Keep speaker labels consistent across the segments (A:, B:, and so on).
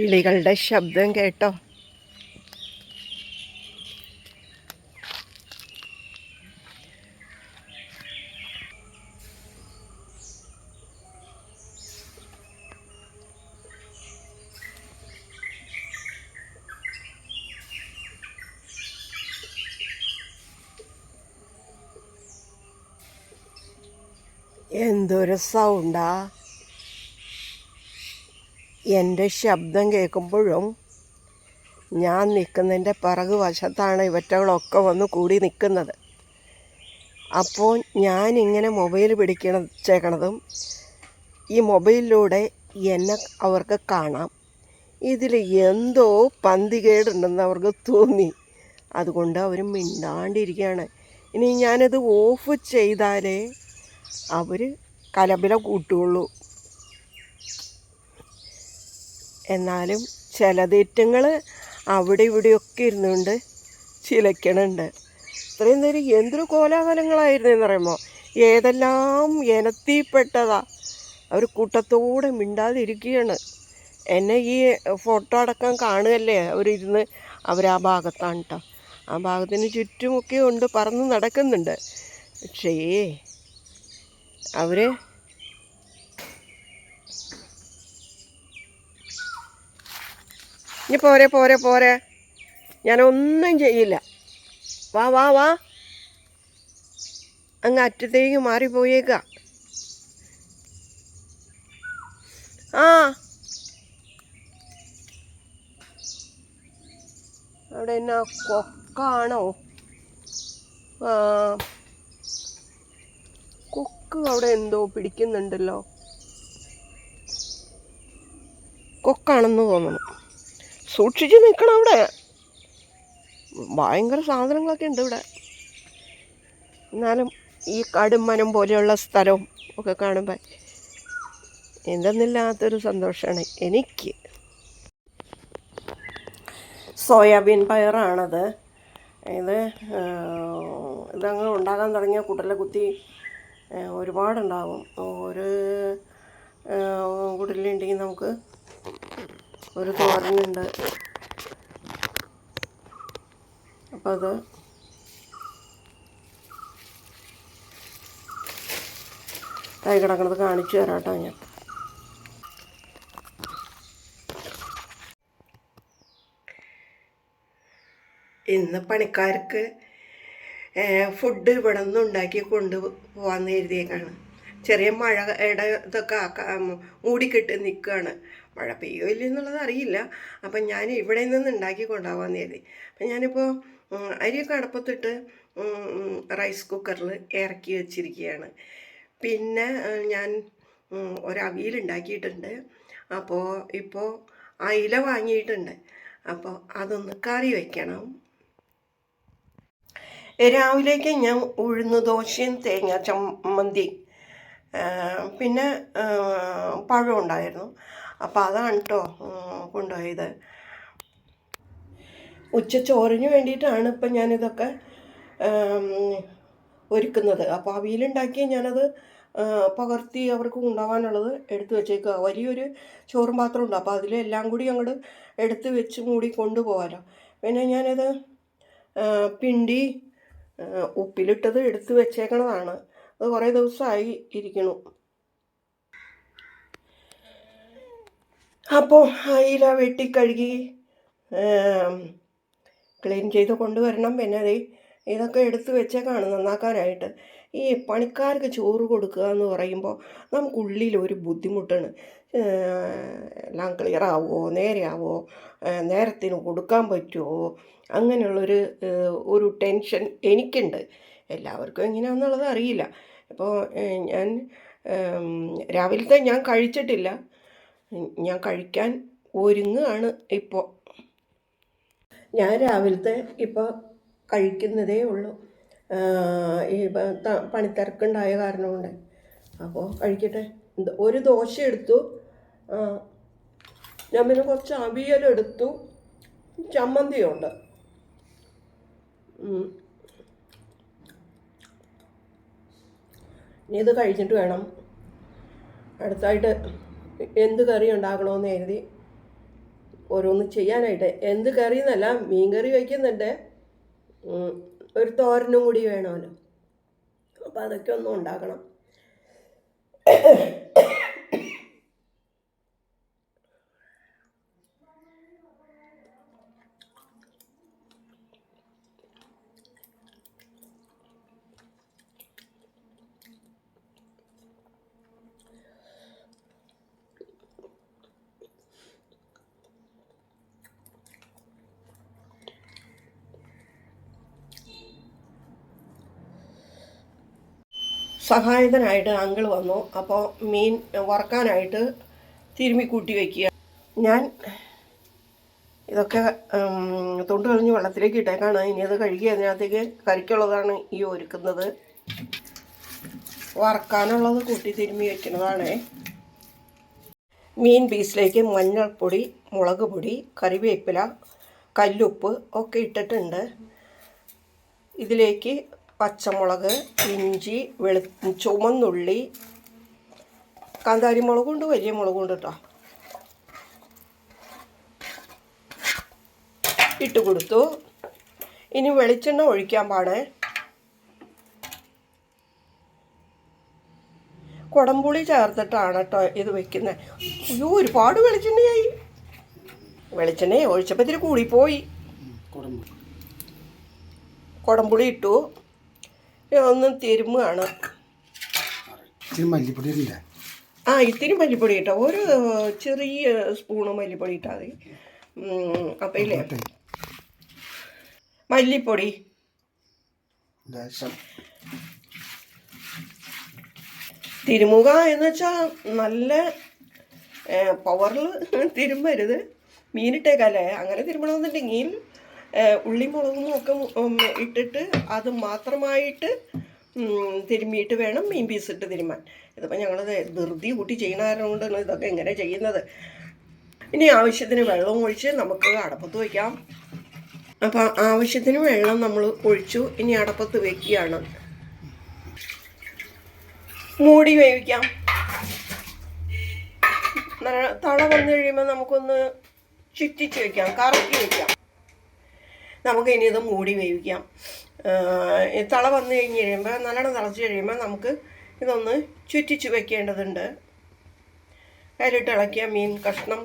A: കിളികളുടെ ശബ്ദം കേട്ടോ. എന്തൊരു സൗണ്ടാ എന്റെ ശബ്ദം കേൾക്കുമ്പോഴും ഞാൻ നിൽക്കുന്നതിന്റെ പിറകു വശത്താണ് ഇവറ്റകളൊക്കെ വന്ന് കൂടി നിൽക്കുന്നത്. അപ്പോൾ ഞാനിങ്ങനെ മൊബൈൽ പിടിക്കണ ചേക്കണതും ഈ മൊബൈലിലൂടെ എന്നെ അവർക്ക് കാണാം. ഇതിൽ എന്തോ പന്തികേടുണ്ടെന്ന് അവർക്ക് തോന്നി. അതുകൊണ്ട് അവർ മിണ്ടാണ്ടിരിക്കുകയാണ്. ഇനി ഞാനത് ഓഫ് ചെയ്താലേ അവർ കലബില കൂട്ടുകയുള്ളൂ. എന്നാലും ചില തെറ്റുങ്ങൾ അവിടെ ഇവിടെയൊക്കെ ഇരുന്നുകൊണ്ട് ചിലയ്ക്കണുണ്ട് ഇത്രയും നേരം എന്തൊരു കോലാഹലങ്ങളായിരുന്നു പറയുമ്പോൾ ഏതെല്ലാം ഇനത്തിൽപ്പെട്ടതാ. അവർ കൂട്ടത്തോടെ മിണ്ടാതിരിക്കുകയാണ്. എന്നെ ഈ ഫോട്ടോ അടക്കം കാണുകയല്ലേ? അവരിരുന്ന് അവർ ആ ഭാഗത്താണ് കേട്ടോ ആ ഭാഗത്തിന് ചുറ്റുമൊക്കെ ഉണ്ട് പറന്ന് നടക്കുന്നുണ്ട്. പക്ഷേ അവർ ഇനി പോരെ പോരെ പോരെ. ഞാനൊന്നും ചെയ്യില്ല. വാ വാ വാ. അങ്ങ് അറ്റത്തേക്ക് മാറിപ്പോയേക്ക. ആ. അവിടെ എന്നാ കൊക്കാണോ? ആ. കൊക്ക് അവിടെ എന്തോ പിടിക്കുന്നുണ്ടല്ലോ. കൊക്കാണെന്ന് തോന്നുന്നു. സൂക്ഷിച്ച് നിൽക്കണം അവിടെ. ഭയങ്കര സാധനങ്ങളൊക്കെ ഉണ്ട് ഇവിടെ. എന്നാലും ഈ കടുമനം പോലെയുള്ള സ്ഥലവും ഒക്കെ കാണുമ്പോൾ എന്തെന്നില്ലാത്തൊരു സന്തോഷമാണ് എനിക്ക്. സോയാബീൻ പയറാണത്. ഇത് ഇതങ്ങ് ഉണ്ടാകാൻ തുടങ്ങിയ കുട്ടലെ കുത്തി ഒരുപാടുണ്ടാകും ഒരു കുടലുണ്ടെങ്കിൽ നമുക്ക് ഒരു തോരനുണ്ട്. അപ്പോൾ അത് തൈ കിടക്കണത് കാണിച്ചു തരാം കേട്ടോ ഞാൻ. ഇന്ന് പണിക്കാർക്ക് ഫുഡ് ഇവിടെ നിന്ന് ഉണ്ടാക്കി കൊണ്ട് പോകാമെന്ന് എഴുതിയേക്കാണ് ചെറിയ മഴ ഇട ഇതൊക്കെ മൂടിക്കെട്ടി നിൽക്കുകയാണ് മഴ പെയ്യോ ഇല്ല എന്നുള്ളത് അറിയില്ല. അപ്പം ഞാൻ ഇവിടെ നിന്ന് ഉണ്ടാക്കി കൊണ്ടുപോകാമെന്ന് കരുതി. അപ്പം ഞാനിപ്പോൾ അരിയൊക്കെ അടുപ്പത്തിട്ട് റൈസ് കുക്കറിൽ ഇറക്കി വെച്ചിരിക്കുകയാണ് പിന്നെ ഞാൻ ഒരവിയിലുണ്ടാക്കിയിട്ടുണ്ട് അപ്പോൾ ഇപ്പോൾ അയില വാങ്ങിയിട്ടുണ്ട്. അപ്പോൾ അതൊന്ന് കറി വയ്ക്കണം രാവിലേക്ക് ഞാൻ ഉഴുന്ന് ദോശയും തേങ്ങ ചമ്മന്തി പിന്നെ പഴം ഉണ്ടായിരുന്നു. അപ്പോൾ അതാണ് കേട്ടോ കൊണ്ടുപോയത്. ഉച്ച ചോറിന് വേണ്ടിയിട്ടാണ് ഇപ്പം ഞാനിതൊക്കെ ഒരുക്കുന്നത്. അപ്പോൾ അവിയലുണ്ടാക്കി ഞാനത് പകർത്തി അവർക്ക് കൊണ്ടുപോകാനുള്ളത് എടുത്തു വെച്ചേക്കുക വലിയൊരു ചോറും പാത്രം ഉണ്ട്. അപ്പോൾ അതിലെല്ലാം കൂടി അങ്ങോട്ട് എടുത്ത് വെച്ച് മൂടി കൊണ്ടുപോകാമല്ലോ പിന്നെ ഞാനത് പിണ്ടി ഉപ്പിലിട്ടത് എടുത്ത് വെച്ചേക്കണതാണ്. അത് കുറേ ദിവസമായി ഇരിക്കണു. അപ്പോൾ അയില വെട്ടി കഴുകി ക്ലീൻ ചെയ്ത് കൊണ്ടുവരണം. പിന്നെ അതെ ഇതൊക്കെ എടുത്ത് വെച്ചേക്കാണ് നന്നാക്കാനായിട്ട്. ഈ പണിക്കാർക്ക് ചോറ് കൊടുക്കുക എന്ന് പറയുമ്പോൾ നമുക്കുള്ളിൽ ഒരു ബുദ്ധിമുട്ടാണ്. എല്ലാം ക്ലിയർ ആവുമോ? നേരെയാവോ നേരത്തിന് കൊടുക്കാൻ പറ്റുമോ? അങ്ങനെയുള്ളൊരു ഒരു ടെൻഷൻ എനിക്കുണ്ട്. എല്ലാവർക്കും എങ്ങനെയാണെന്നുള്ളത് അറിയില്ല. അപ്പോൾ ഞാൻ രാവിലത്തെ ഞാൻ കഴിച്ചിട്ടില്ല. ഞാൻ കഴിക്കാൻ ഒരുങ്ങുകയാണ് ഇപ്പോൾ ഞാൻ രാവിലത്തെ ഇപ്പോൾ കഴിക്കുന്നതേ ഉള്ളൂ. ഈ പണിത്തിരക്കുണ്ടായ കാരണം കൊണ്ട്. അപ്പോൾ കഴിക്കട്ടെ. ഒരു ദോശ എടുത്തു. ഞാൻ പിന്നെ കുറച്ച് അവിയലെടുത്തു ചമ്മന്തിയുണ്ട്. ഇനി ഇത് കഴിഞ്ഞിട്ട് വേണം അടുത്തായിട്ട് എന്ത് കറി ഉണ്ടാക്കണമെന്ന് എഴുതി ഓരോന്ന് ചെയ്യാനായിട്ട്. എന്ത് കറി എന്നല്ല മീൻ കറി വയ്ക്കുന്നുണ്ട്. ഒരു തോരനും കൂടി വേണമല്ലോ. അപ്പോൾ അതൊക്കെ ഒന്നും ഉണ്ടാക്കണം. സഹായത്തിനായിട്ട് അങ്കിൾ വന്നു. അപ്പോൾ മീൻ വറക്കാനായിട്ട് തിരുമ്മി കൂട്ടി വയ്ക്കുക ഞാൻ ഇതൊക്കെ തൊണ്ട് കളഞ്ഞ് വെള്ളത്തിലേക്ക് ഇട്ടേക്കാണ്. ഇനി അത് കഴുകി അതിനകത്തേക്ക് കരിക്കുള്ളതാണ് ഈ ഒരുക്കുന്നത്. വറക്കാനുള്ളത് കൂട്ടി തിരുമ്മി വയ്ക്കുന്നതാണേ മീൻ പീസിലേക്ക് മഞ്ഞൾപ്പൊടി മുളക് പൊടി കറിവേപ്പില കല്ലുപ്പ് ഒക്കെ ഇട്ടിട്ടുണ്ട്. ഇതിലേക്ക് പച്ചമുളക് ഇഞ്ചി വെളു ചുമന്നുള്ളി കാന്താരി മുളകുണ്ട് വലിയ മുളകുണ്ട് കേട്ടോ ഇട്ട് കൊടുത്തു. ഇനി വെളിച്ചെണ്ണ ഒഴിക്കാൻ പാടേ. കുടംപുളി ചേർത്തിട്ടാണ് കേട്ടോ ഇത് വെക്കുന്നത് അയ്യോ ഒരുപാട് വെളിച്ചെണ്ണയായി. വെളിച്ചെണ്ണ ഒഴിച്ചപ്പോൾ ഇത്തിരി കൂടിപ്പോയി. കുടംപുളി ഇട്ടു. ഒന്ന്
B: മല്ലിപ്പൊടി ഇല്ലേ
A: ആ ഇത്തിരി മല്ലിപ്പൊടി ഇട്ടോ. ഒരു ചെറിയ സ്പൂണ് മല്ലിപ്പൊടി ഇട്ടാൽ മതി. അപ്പം ഇല്ലേ? മല്ലിപ്പൊടി. തിരുമുക എന്ന് വെച്ചാൽ നല്ല പവറിൽ തിരുമ്പരുത്. മീനിട്ടേക്കല്ലേ? അങ്ങനെ തിരുമണമെന്നുണ്ടെങ്കിൽ ഉള്ളി മുളകും ഒക്കെ ഇട്ടിട്ട് അത് മാത്രമായിട്ട് തിരുമ്മിയിട്ട് വേണം മീൻ പീസ് ഇട്ട് തിരുമ്മാൻ. ഇതിപ്പോൾ ഞങ്ങൾ ധൃതി കൂട്ടി ചെയ്യണ കാരണം ഇതൊക്കെ എങ്ങനെ ചെയ്യുന്നത്. ഇനി ആവശ്യത്തിന് വെള്ളം ഒഴിച്ച് നമുക്ക് അടപ്പത്ത് വയ്ക്കാം അപ്പോൾ ആവശ്യത്തിന് വെള്ളം നമ്മൾ ഒഴിച്ചു. ഇനി അടപ്പത്ത് വയ്ക്കുകയാണ് മൂടി വേവിക്കാം. തള വന്നു കഴിയുമ്പോൾ നമുക്കൊന്ന് ചുറ്റിച്ച് വയ്ക്കാം കറക്കി വെക്കാം. നമുക്ക് ഇനി ഇത് മൂടി വേവിക്കാം. തള വന്നു കഴിഞ്ഞ് കഴിയുമ്പോൾ നല്ലോണം തിളച്ച് കഴിയുമ്പോൾ നമുക്ക് ഇതൊന്ന് ചുറ്റിച്ച് വെക്കേണ്ടതുണ്ട്. കയ്യിലിട്ട് ഇളക്കിയ മീൻ കഷ്ണം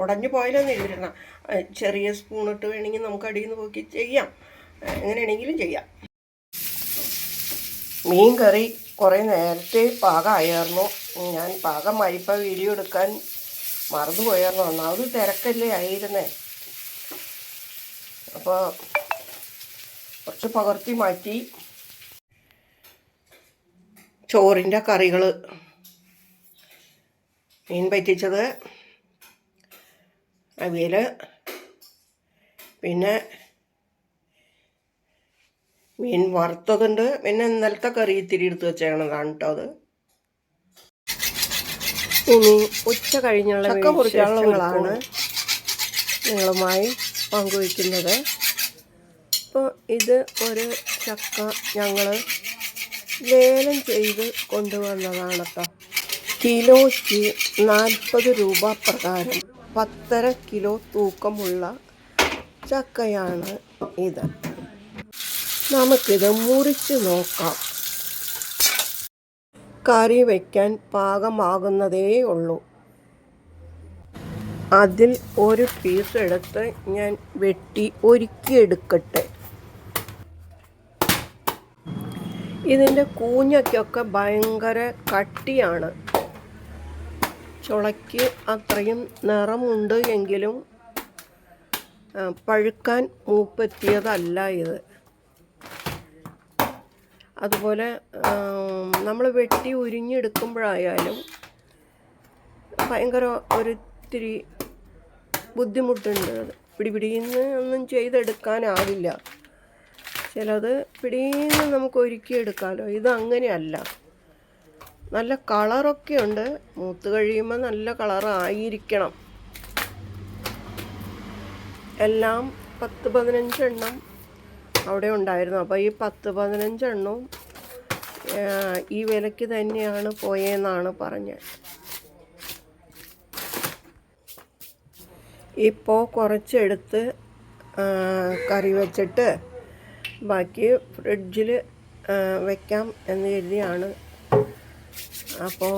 A: ഉടഞ്ഞു പോയാലൊന്നും ഇരുന്ന ചെറിയ സ്പൂണിട്ട് വേണമെങ്കിൽ നമുക്ക് അടിയിൽ നിന്ന് പോക്കി ചെയ്യാം. എങ്ങനെയാണെങ്കിലും ചെയ്യാം. മീൻ കറി കുറേ നേരത്തെ പാകമായിരുന്നു. ഞാൻ പാകമായിപ്പോൾ വീഡിയോ എടുക്കാൻ മറന്നുപോയായിരുന്നു. ഒന്നാമത് തിരക്കല്ലേ ആയിരുന്നേ. അപ്പോൾ കുറച്ച് പകർത്തി മാറ്റി. ചോറിന്റെ കറികൾ മീൻ പറ്റിച്ചത് അവിയൽ പിന്നെ മീൻ വറുത്തതുണ്ട്. പിന്നെ ഇന്നലത്തെ കറി ഇത്തിരി എടുത്ത് വെച്ചേക്കണതാണ് കേട്ടോ അത്. ഇനി ഉച്ച കഴിഞ്ഞുള്ള ചക്ക മുറിക്കാനുള്ളതാണ് നിങ്ങളുമായി പങ്കുവയ്ക്കുന്നത്. അപ്പോൾ ഇത് ഒരു ചക്ക ഞങ്ങൾ ലേലം ചെയ്ത് കൊണ്ടുവന്നതാണ് കേട്ടോ. കിലോയ്ക്ക് നാൽപ്പത് രൂപ പ്രകാരം പത്തര കിലോ തൂക്കമുള്ള ചക്കയാണ് ഇത്. നമുക്കിത് മുറിച്ച് നോക്കാം. കറി വയ്ക്കാൻ പാകമാകുന്നതേ ഉള്ളൂ. അതിൽ ഒരു പീസ് എടുത്ത് ഞാൻ വെട്ടി ഒരുക്കിയെടുക്കട്ടെ ഇതിന്റെ കൂഞ്ഞയ്ക്കൊക്കെ ഭയങ്കര കട്ടിയാണ്. ചുളയ്ക്ക് അത്രയും നിറമുണ്ട് എങ്കിലും പഴുക്കാൻ മൂപ്പെത്തിയതല്ല ഇത്. അതുപോലെ നമ്മൾ വെട്ടി ഉരിഞ്ഞെടുക്കുമ്പോഴായാലും ഭയങ്കര ഒരിത്തിരി ബുദ്ധിമുട്ടുണ്ട് അത് പിടിപിടിന്ന് ഒന്നും ചെയ്തെടുക്കാനാവില്ല. ചിലത് പിടിന്ന് നമുക്ക് ഒരുക്കിയെടുക്കാമല്ലോ ഇത് അങ്ങനെയല്ല. നല്ല കളറൊക്കെ ഉണ്ട്. മൂത്ത് കഴിയുമ്പോൾ നല്ല കളറായിരിക്കണം. എല്ലാം പത്ത് പതിനഞ്ചെണ്ണം അവിടെ ഉണ്ടായിരുന്നു. അപ്പോൾ ഈ പത്ത് പതിനഞ്ചെണ്ണവും ഈ വിലയ്ക്ക് തന്നെയാണ് പോയെന്നാണ് പറഞ്ഞത്. ഇപ്പോൾ കുറച്ചെടുത്ത് കറി വെച്ചിട്ട് ബാക്കി ഫ്രിഡ്ജിൽ വെക്കാം എന്ന് കരുതിയാണ്. അപ്പോൾ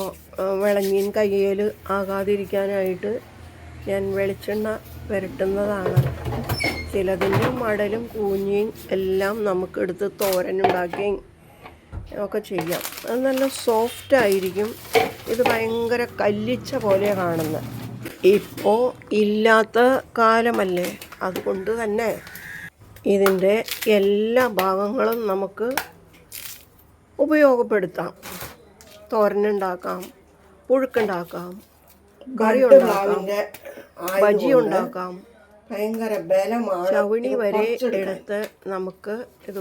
A: വിളഞ്ഞീൻ കയ്യിൽ ആകാതിരിക്കാനായിട്ട് ഞാൻ വെളിച്ചെണ്ണ പുരട്ടുന്നതാണ് ചിലതിന്റെ മടലും കൂഞ്ഞിയും എല്ലാം നമുക്കെടുത്ത് തോരനുണ്ടാക്കുകയും ഒക്കെ ചെയ്യാം. അത് നല്ല സോഫ്റ്റ് ആയിരിക്കും ഇത് ഭയങ്കര കല്ലിച്ച പോലെ കാണുന്നത് ഇപ്പോൾ ഇല്ലാത്ത കാലമല്ലേ? അതുകൊണ്ട് തന്നെ ഇതിന്റെ എല്ലാ ഭാഗങ്ങളും നമുക്ക് ഉപയോഗപ്പെടുത്താം. തോരനുണ്ടാക്കാം പുഴുക്കുണ്ടാക്കാം കറി ഉണ്ടാക്കാം ബജി ഉണ്ടാക്കാം ഭയങ്കര ബലമാണ് ചവിണി വരെ എടുത്ത് നമുക്ക് ഇത്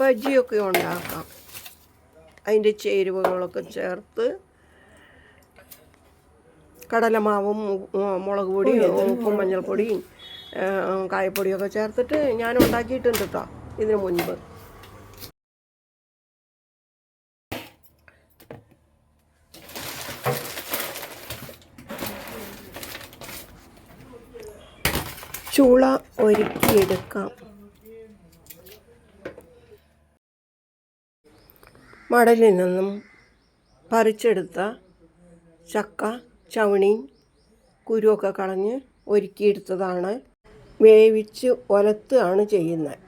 A: ഭജിയൊക്കെ ഉണ്ടാക്കാം. അതിന്റെ ചേരുവകളൊക്കെ ചേർത്ത് കടലമാവും മുളക് പൊടിയും ഉപ്പും മഞ്ഞൾപ്പൊടിയും കായപ്പൊടിയൊക്കെ ചേർത്തിട്ട് ഞാൻ ഉണ്ടാക്കിയിട്ടുണ്ട് കേട്ടോ ഇതിനു മുൻപ്. ചൂള ഒരുക്കിയെടുക്കാം. മടലിൽ നിന്നും പറിച്ചെടുത്ത ചക്ക ചവണി കുരുവൊക്കെ കളഞ്ഞ് ഒരുക്കിയെടുത്തതാണ്. വേവിച്ച് ഒലത്തുകയാണ് ചെയ്യുന്നത്.